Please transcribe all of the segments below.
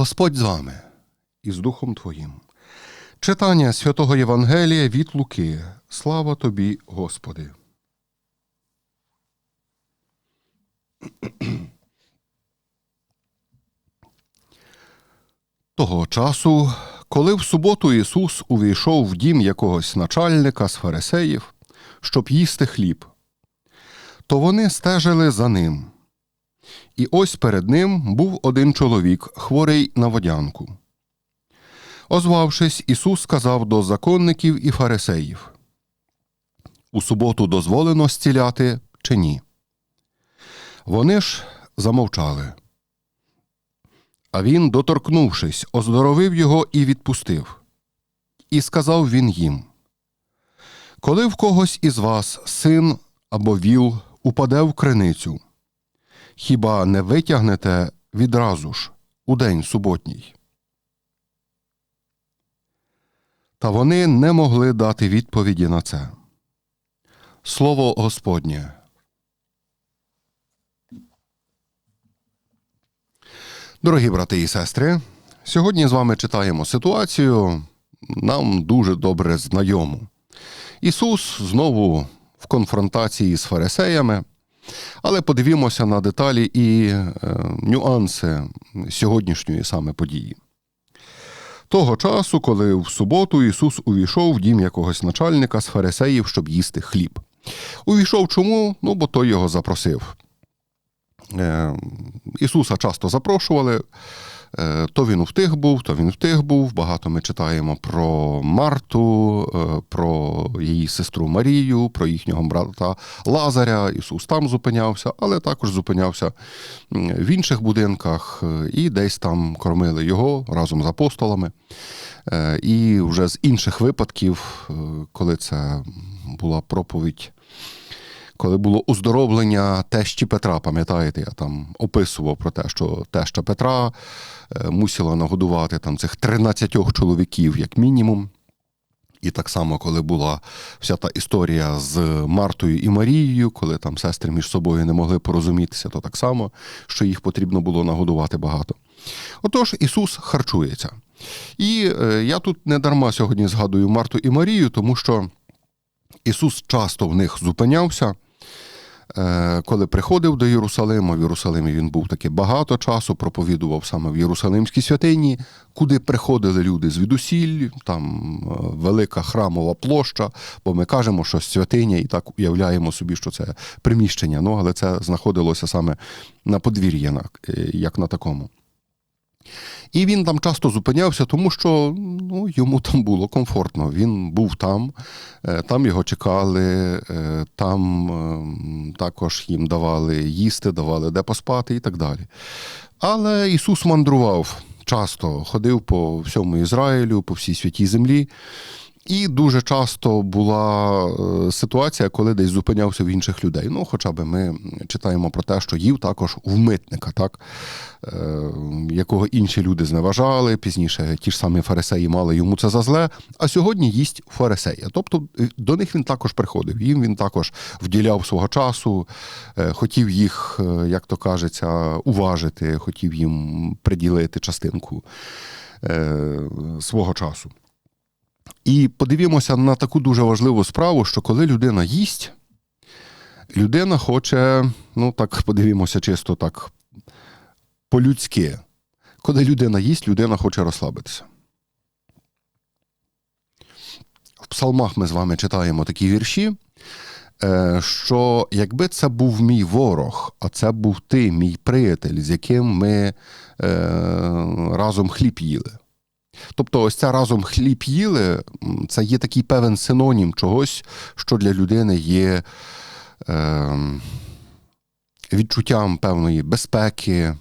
Господь з вами і з Духом Твоїм. Читання святого Євангелія від Луки. Слава тобі, Господи. Того часу, коли в суботу Ісус увійшов в дім якогось начальника з фарисеїв, щоб їсти хліб, то вони стежили за ним. І ось перед ним був один чоловік, хворий на водянку. Озвавшись, Ісус сказав до законників і фарисеїв У суботу дозволено зціляти чи ні? Вони ж замовчали. А він, доторкнувшись, оздоровив його і відпустив. І сказав він їм Коли в когось із вас син або віл упаде в криницю, хіба не витягнете відразу ж у день суботній? Та вони не могли дати відповіді на це. Слово Господнє. Дорогі брати і сестри, сьогодні з вами читаємо ситуацію нам дуже добре знайому. Ісус знову в конфронтації з фарисеями, але подивімося на деталі і е, нюанси сьогоднішньої саме події. Того часу, коли в суботу Ісус увійшов в дім якогось начальника з фарисеїв, щоб їсти хліб. Увійшов чому? Ну, бо той його запросив. Е, Ісуса часто запрошували. Е, То він у тих був, то він в тих був. Багато ми читаємо про Марту, е, про її сестру Марію, про їхнього брата Лазаря. Ісус там зупинявся, але також зупинявся в інших будинках е, і десь там кормили його разом з апостолами. І вже з інших випадків, коли це була проповідь коли було оздоровлення тещі Петра, пам'ятаєте, я там описував про те, що теща Петра е, мусила нагодувати там цих 13 чоловіків, як мінімум. І так само, коли була вся та історія з Мартою і Марією, коли там сестри між собою не могли порозумітися, то так само, що їх потрібно було нагодувати багато. Отож, Ісус харчується. І е, я тут не дарма сьогодні згадую Марту і Марію, тому що Ісус часто в них зупинявся. Е, Коли приходив до Єрусалима, в Єрусалимі він був таки багато часу, проповідував саме в Єрусалимській святині, куди приходили люди звідусіль, там е, велика храмова площа, бо ми кажемо, що святиня, і так уявляємо собі, що це приміщення. Ну, але це знаходилося саме на подвір'ї, е, як на такому. І він там часто зупинявся, тому що ну, йому там було комфортно. Він був там, е, там його чекали, е, там е, також їм давали їсти, давали де поспати і так далі. Але Ісус мандрував часто, ходив по всьому Ізраїлю, по всій святій землі. І дуже часто була е, ситуація, коли десь зупинявся в інших людей. Ну, хоча б ми читаємо про те, що їв також в митника, так? Е, якого інші люди зневажали. Пізніше ті ж самі фарисеї мали йому це за зле, а сьогодні їсть у фарисея. Тобто е, до них він також приходив. Їм він також вділяв свого часу, хотів їх, як то кажеться, уважити, хотів їм приділити частинку свого часу. І подивімося на таку дуже важливу справу, що коли людина їсть, людина хоче, ну так подивімося чисто так по-людськи. Коли людина їсть, людина хоче розслабитися. В псалмах ми з вами читаємо такі вірші, е, що якби це був мій ворог, а це був ти, мій приятель, з яким ми е, разом хліб їли. Тобто, ось це разом хліб їли, це є такий певен синонім чогось, що для людини є е, відчуттям певної безпеки,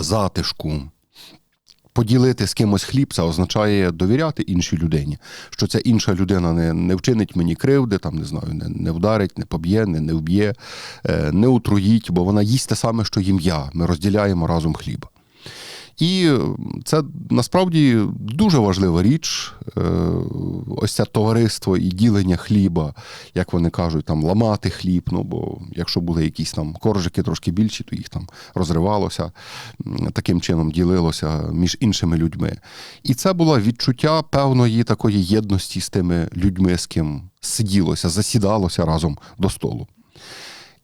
затишку. Поділити з кимось хліб, це означає довіряти іншій людині, що ця інша людина не, не вчинить мені кривди, там не знаю, не, не вдарить, не поб'є, не, не вб'є, е, не утруїть, бо вона їсть те саме, що їм я. Ми розділяємо разом хліб. І це насправді дуже важлива річ, е, ось це товариство і ділення хліба, як вони кажуть, там ламати хліб. Ну бо якщо були якісь там коржики трошки більші, то їх там розривалося, таким чином ділилося між іншими людьми. І це було відчуття певної такої єдності з тими людьми, з ким сиділося, засідалося разом до столу.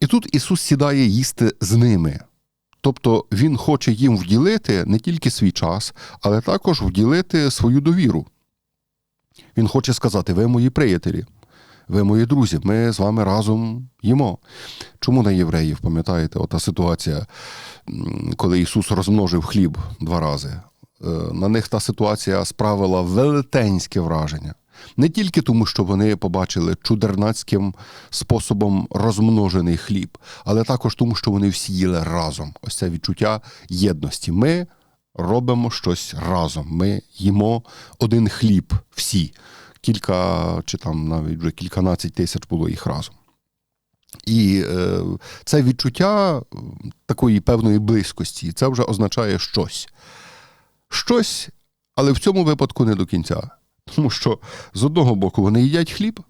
І тут Ісус сідає їсти з ними. Тобто Він хоче їм вділити не тільки свій час, але також вділити свою довіру. Він хоче сказати: ви мої приятелі, ви мої друзі, ми з вами разом їмо. Чому на євреїв, пам'ятаєте, ота ситуація, коли Ісус розмножив хліб два рази? Е, На них та ситуація справила велетенське враження. Не тільки тому, що вони побачили чудернацьким способом розмножений хліб, але також тому, що вони всі їли разом. Ось це відчуття єдності. Ми робимо щось разом. Ми їмо один хліб всі. Кілька чи там навіть вже кільканадцять тисяч було їх разом. І е, це відчуття такої певної близькості, це вже означає щось. Щось, але в цьому випадку не до кінця. Тому що з одного боку вони їдять хліб.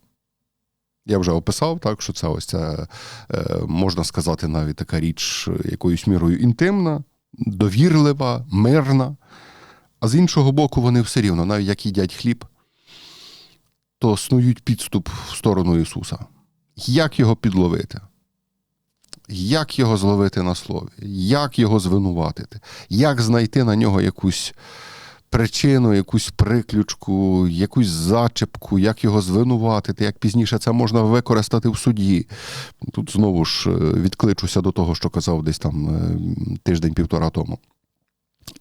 Я вже описав, так, що це ось це, е, можна сказати, навіть така річ якоюсь мірою інтимна, довірлива, мирна. А з іншого боку, вони все рівно, навіть як їдять хліб, то снують підступ в сторону Ісуса. Як його підловити? Як його зловити на слові? Як його звинуватити? Як знайти на нього якусь причину, якусь приключку, якусь зачепку, як його звинуватити, як пізніше це можна використати в суді. Тут знову ж е, відкличуся до того, що казав десь там е, тиждень-півтора тому.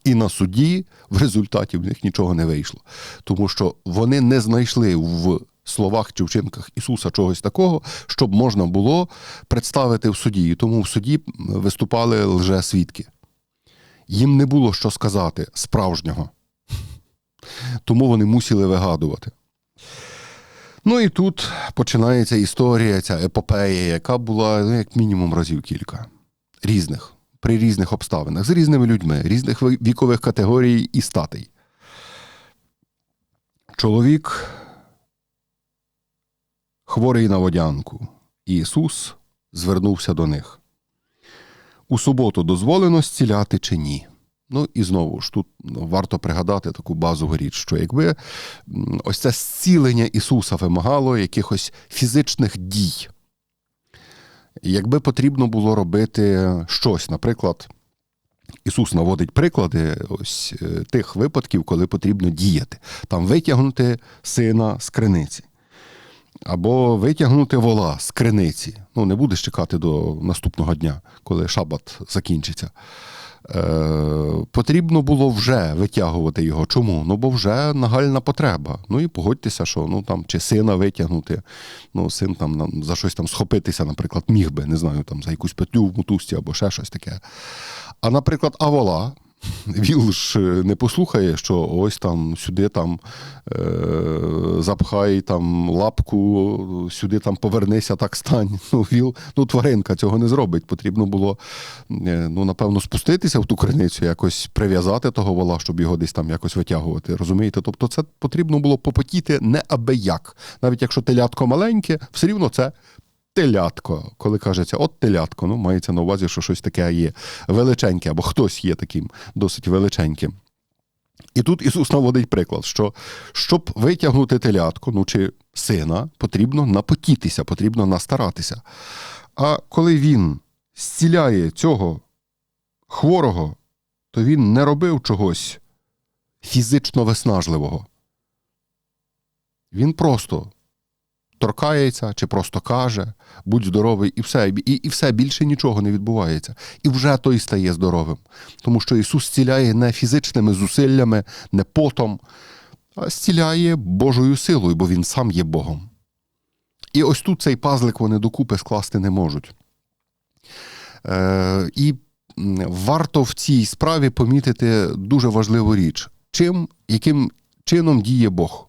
І на суді в результаті в них нічого не вийшло, тому що вони не знайшли в словах чи вчинках Ісуса чогось такого, щоб можна було представити в суді. І тому в суді виступали лжесвідки. Їм не було що сказати справжнього. Тому вони мусили вигадувати. Ну і тут починається історія, ця епопея, яка була ну, як мінімум разів кілька різних, при різних обставинах, з різними людьми, різних вікових категорій і статей. Чоловік хворий на водянку. Ісус звернувся до них. У суботу дозволено зціляти чи ні? Ну і знову ж тут варто пригадати таку базову річ, що якби ось це зцілення Ісуса вимагало якихось фізичних дій, якби потрібно було робити щось, наприклад, Ісус наводить приклади ось е, тих випадків, коли потрібно діяти, там витягнути сина з криниці. Або витягнути вола з криниці. Ну, не будеш чекати до наступного дня, коли шабат закінчиться. Е, потрібно було вже витягувати його. Чому? Ну, бо вже нагальна потреба. Ну і погодьтеся, що ну там чи сина витягнути, ну син там за щось там схопитися, наприклад, міг би, не знаю, там за якусь петлю в мотузці або ще щось таке. А, наприклад, а вола. Віл ж не послухає, що ось там сюди там е, запхай там лапку, сюди там повернися, так стань. Ну, віл, ну, тваринка цього не зробить. Потрібно було, е, ну, напевно, спуститися в ту криницю, якось прив'язати того вола, щоб його десь там якось витягувати. Розумієте? Тобто, це потрібно було попотіти не аби як. Навіть якщо телятко маленьке, все рівно це телятко. Коли кажеться, от телятко, ну мається на увазі, що щось таке є величеньке, або хтось є таким досить величеньким. І тут Ісус наводить приклад, що щоб витягнути телятко, ну чи сина, потрібно напотітися, потрібно настаратися. А коли він зціляє цього хворого, то він не робив чогось фізично виснажливого. Він просто торкається чи просто каже, будь здоровий, і все, і, і все більше нічого не відбувається. І вже той стає здоровим. Тому що Ісус зціляє не фізичними зусиллями, не потом, а зціляє Божою силою, бо Він сам є Богом. І ось тут цей пазлик вони докупи скласти не можуть. Е, і варто в цій справі помітити дуже важливу річ, чим, яким чином діє Бог.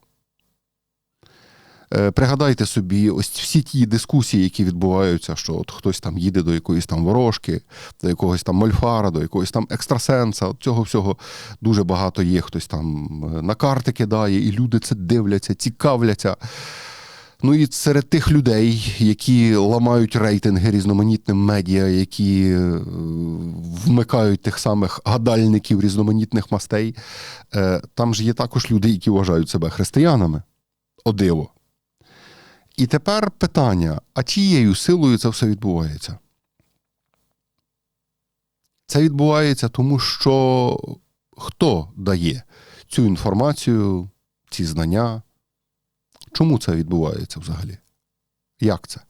Е, Пригадайте собі, ось всі ті дискусії, які відбуваються, що от хтось там їде до якоїсь там ворожки, до якогось там мольфара, до якогось там екстрасенса. От цього всього дуже багато є. Хтось там е, на карти кидає, і люди це дивляться, цікавляться. Ну і серед тих людей, які ламають рейтинги різноманітним медіа, які е, вмикають тих самих гадальників різноманітних мастей, там ж є також люди, які вважають себе християнами. О диво. І тепер питання: а чиєю силою це все відбувається? Це відбувається тому, що хто дає цю інформацію, ці знання? Чому це відбувається взагалі? Як це?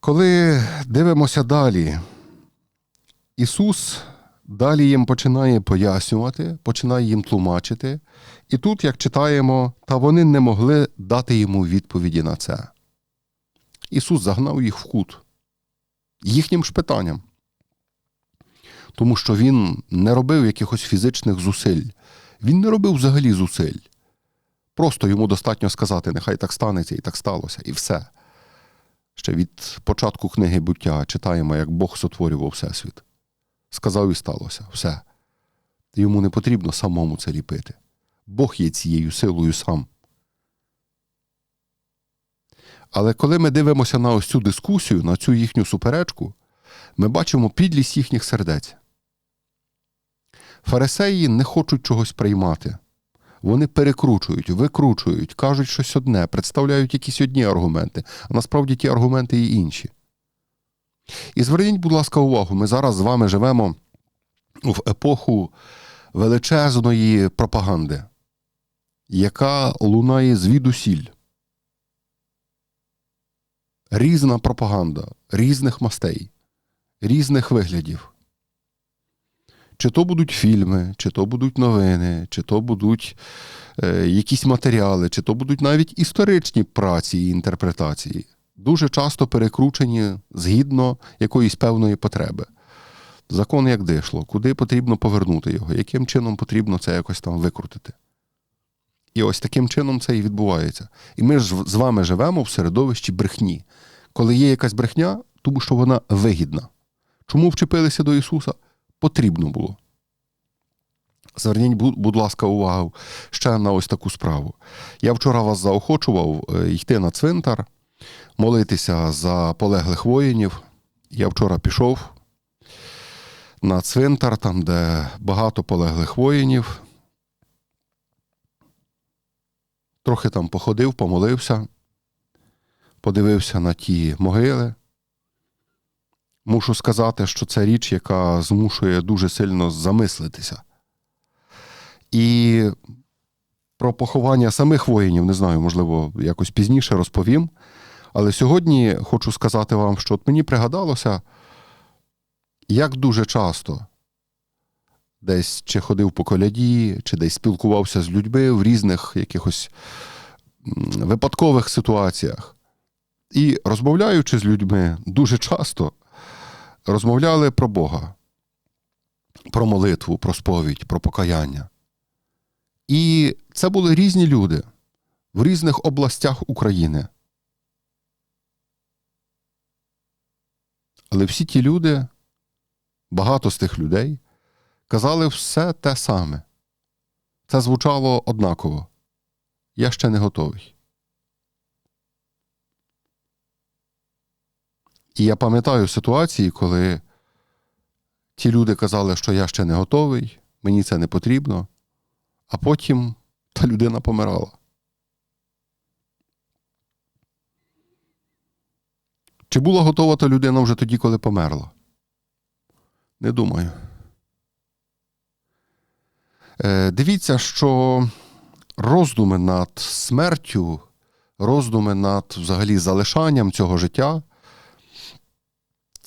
Коли дивимося далі, Ісус далі їм починає пояснювати, починає їм тлумачити. І тут, як читаємо, та вони не могли дати йому відповіді на це. Ісус загнав їх в кут їхнім ж питанням. Тому що Він не робив якихось фізичних зусиль. Він не робив взагалі зусиль. Просто йому достатньо сказати, нехай так станеться і так сталося, і все. Ще від початку книги буття читаємо, як Бог сотворював Всесвіт. Сказав і сталося. Все. Йому не потрібно самому це ліпити. Бог є цією силою сам. Але коли ми дивимося на ось цю дискусію, на цю їхню суперечку, ми бачимо підлість їхніх сердець. Фарисеї не хочуть чогось приймати. Вони перекручують, викручують, кажуть щось одне, представляють якісь одні аргументи, а насправді ті аргументи і інші. І зверніть, будь ласка, увагу, ми зараз з вами живемо в епоху величезної пропаганди, яка лунає звідусіль. Різна пропаганда, різних мастей, різних виглядів. Чи то будуть фільми, чи то будуть новини, чи то будуть е, якісь матеріали, чи то будуть навіть історичні праці і інтерпретації, дуже часто перекручені згідно якоїсь певної потреби. Закон як дишло, куди потрібно повернути його, яким чином потрібно це якось там викрутити. І ось таким чином це і відбувається. І ми ж з вами живемо в середовищі брехні. Коли є якась брехня, тому що вона вигідна. Чому вчепилися до Ісуса? Потрібно було. Зверніть, будь ласка, увагу ще на ось таку справу. Я вчора вас заохочував е, йти на цвинтар, молитися за полеглих воїнів. Я вчора пішов на цвинтар, там, де багато полеглих воїнів. Трохи там походив, помолився, подивився на ті могили. Мушу сказати, що це річ, яка змушує дуже сильно замислитися. І про поховання самих воїнів, не знаю, можливо, якось пізніше розповім. Але сьогодні хочу сказати вам, що от мені пригадалося, як дуже часто десь чи ходив по коляді, чи десь спілкувався з людьми в різних якихось випадкових ситуаціях. І розмовляючи з людьми дуже часто, розмовляли про Бога, про молитву, про сповідь, про покаяння. І це були різні люди в різних областях України. Але всі ті люди, багато з тих людей, казали все те саме. Це звучало однаково. Я ще не готовий. І я пам'ятаю ситуації, коли ті люди казали, що я ще не готовий, мені це не потрібно, а потім та людина помирала. Чи була готова та людина вже тоді, коли померла? Не думаю. Е, Дивіться, що роздуми над смертю, роздуми над взагалі залишанням цього життя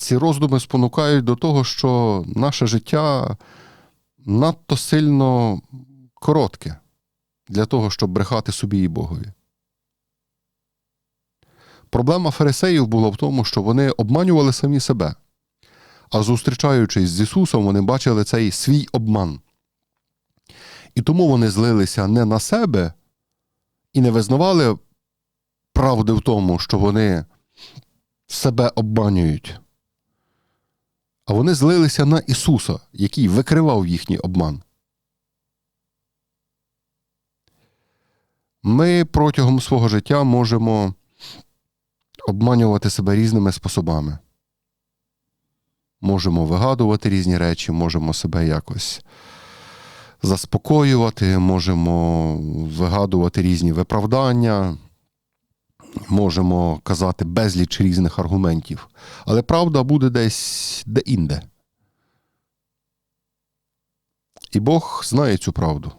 ці роздуми спонукають до того, що наше життя надто сильно коротке для того, щоб брехати собі і Богові. Проблема фарисеїв була в тому, що вони обманювали самі себе, а зустрічаючись з Ісусом, вони бачили цей свій обман. І тому вони злилися не на себе і не визнавали правди в тому, що вони себе обманюють, а вони злилися на Ісуса, який викривав їхній обман. Ми протягом свого життя можемо обманювати себе різними способами. Можемо вигадувати різні речі, можемо себе якось заспокоювати, можемо вигадувати різні виправдання, можемо казати безліч різних аргументів. Але правда буде десь де-інде. І Бог знає цю правду.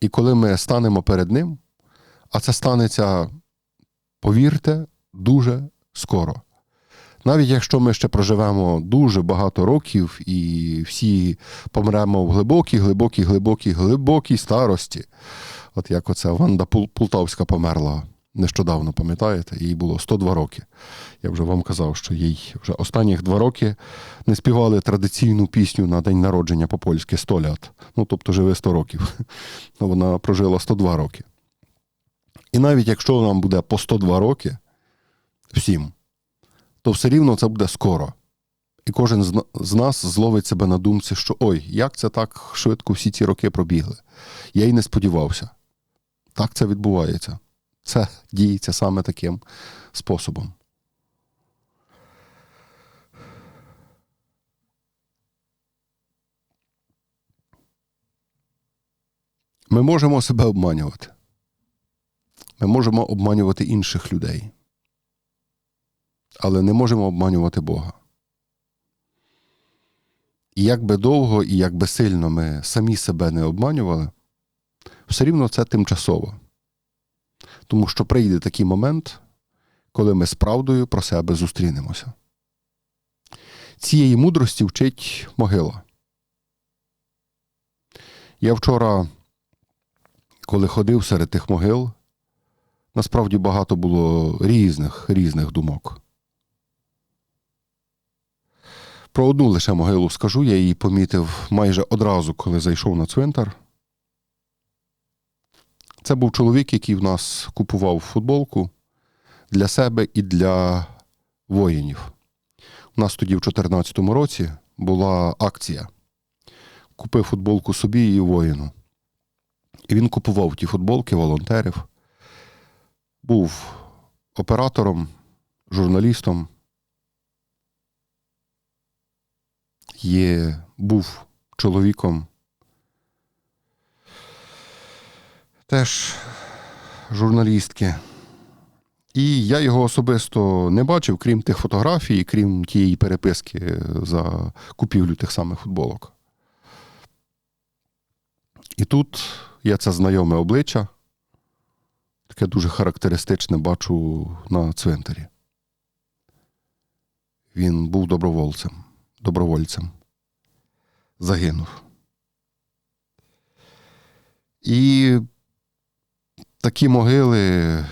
І коли ми станемо перед Ним, а це станеться, повірте, дуже скоро. Навіть якщо ми ще проживемо дуже багато років і всі помремо в глибокій, глибокій, глибокій, глибокій старості. От як оця Ванда Полтавська померла нещодавно, пам'ятаєте? Їй було 102 роки. Я вже вам казав, що їй вже останніх два роки не співали традиційну пісню на день народження по-польськи 100 лят. Ну, тобто живе 100 років. Ну, Вона прожила 102 роки. І навіть якщо нам буде по 102 роки всім, то все рівно це буде скоро. І кожен з нас зловить себе на думці, що ой, як це так швидко всі ці роки пробігли. Я й не сподівався. Так це відбувається. Це діється саме таким способом. Ми можемо себе обманювати. Ми можемо обманювати інших людей. Але не можемо обманювати Бога. І як би довго і як би сильно ми самі себе не обманювали, все рівно це тимчасово. Тому що прийде такий момент, коли ми з правдою про себе зустрінемося. Цієї мудрості вчить могила. Я вчора, коли ходив серед тих могил, насправді багато було різних, різних думок. Про одну лише могилу скажу, я її помітив майже одразу, коли зайшов на цвинтар. Це був чоловік, який в нас купував футболку для себе і для воїнів. У нас тоді, в 2014 році, була акція. Купив футболку собі і воїну. І він купував ті футболки, волонтерів, був оператором, журналістом. Є, був чоловіком. Теж журналістки. І я його особисто не бачив, крім тих фотографій, крім тієї переписки за купівлю тих самих футболок. І тут я це знайоме обличчя, таке дуже характеристичне бачу на цвинтарі. Він був добровольцем, добровольцем. Загинув. І такі могили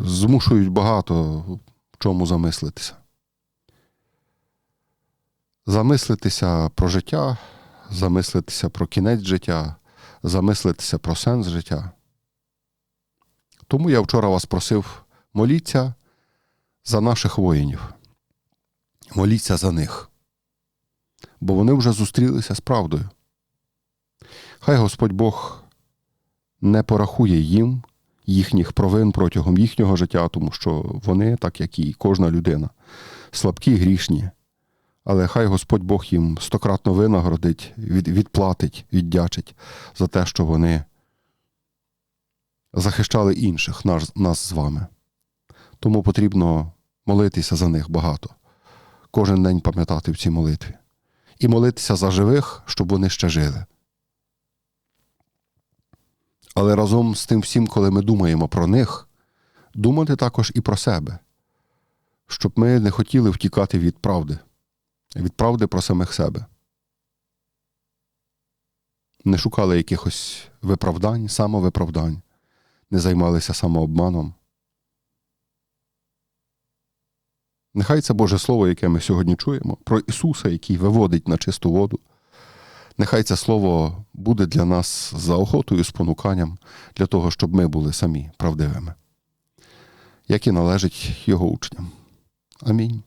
змушують багато в чому замислитися. Замислитися про життя, замислитися про кінець життя, замислитися про сенс життя. Тому я вчора вас просив моліться за наших воїнів. Моліться за них. Бо вони вже зустрілися з правдою. Хай Господь Бог не порахує їм їхніх провин протягом їхнього життя, тому що вони, так як і кожна людина, слабкі, грішні. Але хай Господь Бог їм стократно винагородить, відплатить, віддячить за те, що вони захищали інших, нас, нас з вами. Тому потрібно молитися за них багато, кожен день пам'ятати в цій молитві. І молитися за живих, щоб вони ще жили. Але разом з тим всім, коли ми думаємо про них, думати також і про себе, щоб ми не хотіли втікати від правди, від правди про самих себе. Не шукали якихось виправдань, самовиправдань, не займалися самообманом. Нехай це Боже Слово, яке ми сьогодні чуємо, про Ісуса, який виводить на чисту воду, Нехай це слово буде для нас заохотою, спонуканням для того, щоб ми були самі правдивими, як і належить його учням. Амінь.